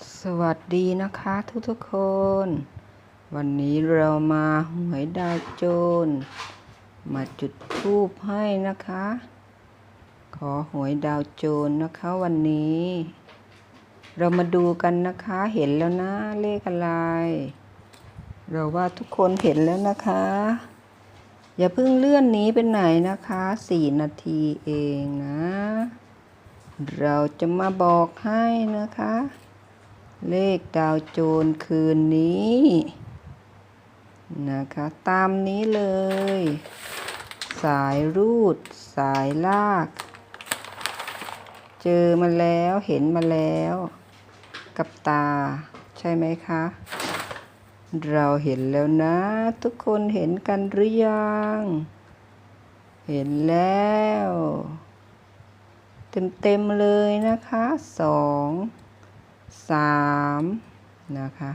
สวัสดีนะคะทุกทุกๆคน วันนี้เรามาหวยดาวโจร มาจุดธูปให้นะคะ ขอหวยดาวโจรนะคะวันนี้ เรามาดูกันนะคะเห็นแล้วนะเลขอะไร เราว่าทุกคนเห็นแล้วนะคะ อย่าเพิ่งเลื่อนนี้ไปไหนนะคะสี่นาทีเองนะ เราจะมาบอกให้นะคะ เลขดาวโจรคืนนี้นะคะ ตามนี้เลย สายรูด สายลาก เจอมาแล้วเห็นมาแล้ว กับตา ใช่ไหมคะ เราเห็นแล้วนะ ทุกคนเห็นกันหรือยัง เห็นแล้ว เต็มๆเลยนะคะสอง สามนะคะ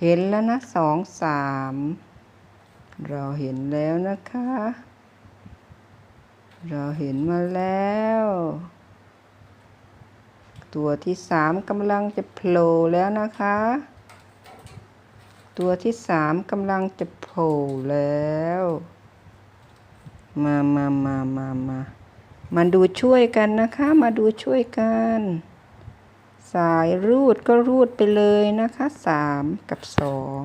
เห็นแล้วนะสองสามเราเห็นแล้วนะคะ เราเห็นมาแล้ว ตัวที่สามกำลังจะโผล่แล้วนะคะ ตัวที่สามกำลังจะโผล่แล้ว มามามามามามาดูช่วยกันนะคะ มาดูช่วยกัน สายรูดก็รูดไปเลยนะคะสามกับสอง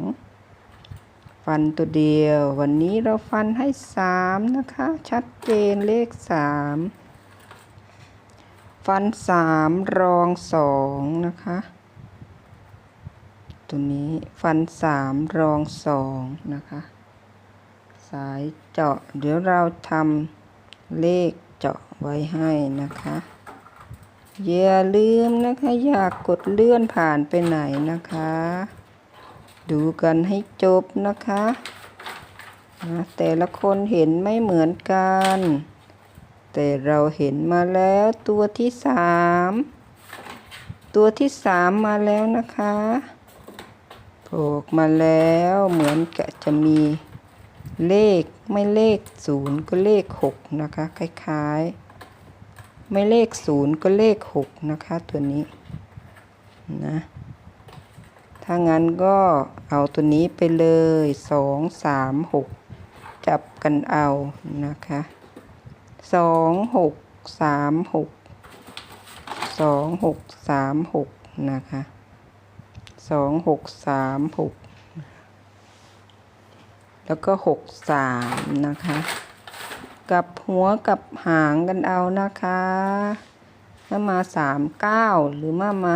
ฟันตัวเดียว วันนี้เราฟันให้สามนะคะ ชัดเจนเลขสามฟันสามรองสองนะคะ ตัวนี้ฟันสามรองสองนะคะ สายเจาะเดี๋ยวเราทำเลขเจาะไว้ให้นะคะ อย่าลืมนะคะอยากกดเลื่อนผ่านไปไหนนะคะ ดูกันให้จบนะคะนะแต่ละคนเห็นไม่เหมือนกัน แต่เราเห็นมาแล้วตัวที่สามตัวที่สามมาแล้วนะคะโผล่มาแล้วเหมือนกับจะมีเลขไม่เลขศูนย์ก็เลขหกนะคะ คล้ายๆ ไม่เลขศูนย์ก็เลขหกนะคะตัวนี้นะถ้างั้นก็เอาตัวนี้ไปเลยสองสามหกจับกันเอานะคะสองหกสามหกสองหกสามหกนะคะสองหกสามหกแล้วก็หกสามนะคะ กับหัวกับหางกันเอานะคะถ้ามาสามเก้าหรือมามา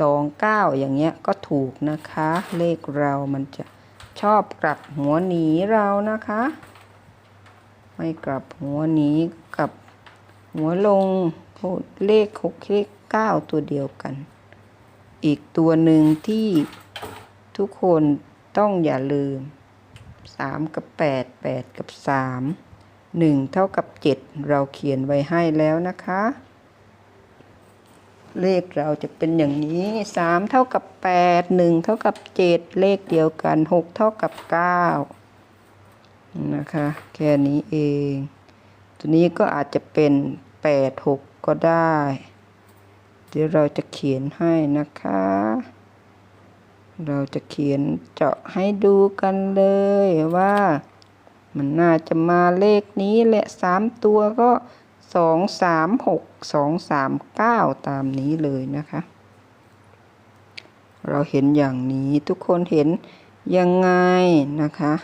สองเก้าอย่างเงี้ยก็ถูกนะคะ เลขเรามันจะชอบกลับหัวหนีเรานะคะ ไม่กลับหัวหนีกับหัวลงเลขหกเลขเก้าตัวเดียวกัน อีกตัวหนึ่งที่ทุกคนต้องอย่าลืมสามกับแปดแปดกับสาม หนึ่งเท่ากับเจ็ดเราเขียนไว้ให้แล้วนะคะ เลขเราจะเป็นอย่างนี้สามเท่ากับแปดหนึ่งเท่ากับเจ็ดเลขเดียวกันหกเท่ากับเก้านะคะ แค่นี้เอง ตัวนี้ก็อาจจะเป็นแปดหกก็ได้ เดี๋ยวเราจะเขียนให้นะคะ เราจะเขียนเจาะให้ดูกันเลยว่า มันน่าจะมาเลขนี้แหละสามตัวก็สองสามหกสองสามเก้าตามนี้เลยนะคะ เราเห็นอย่างนี้ทุกคนเห็นยังไงนะคะ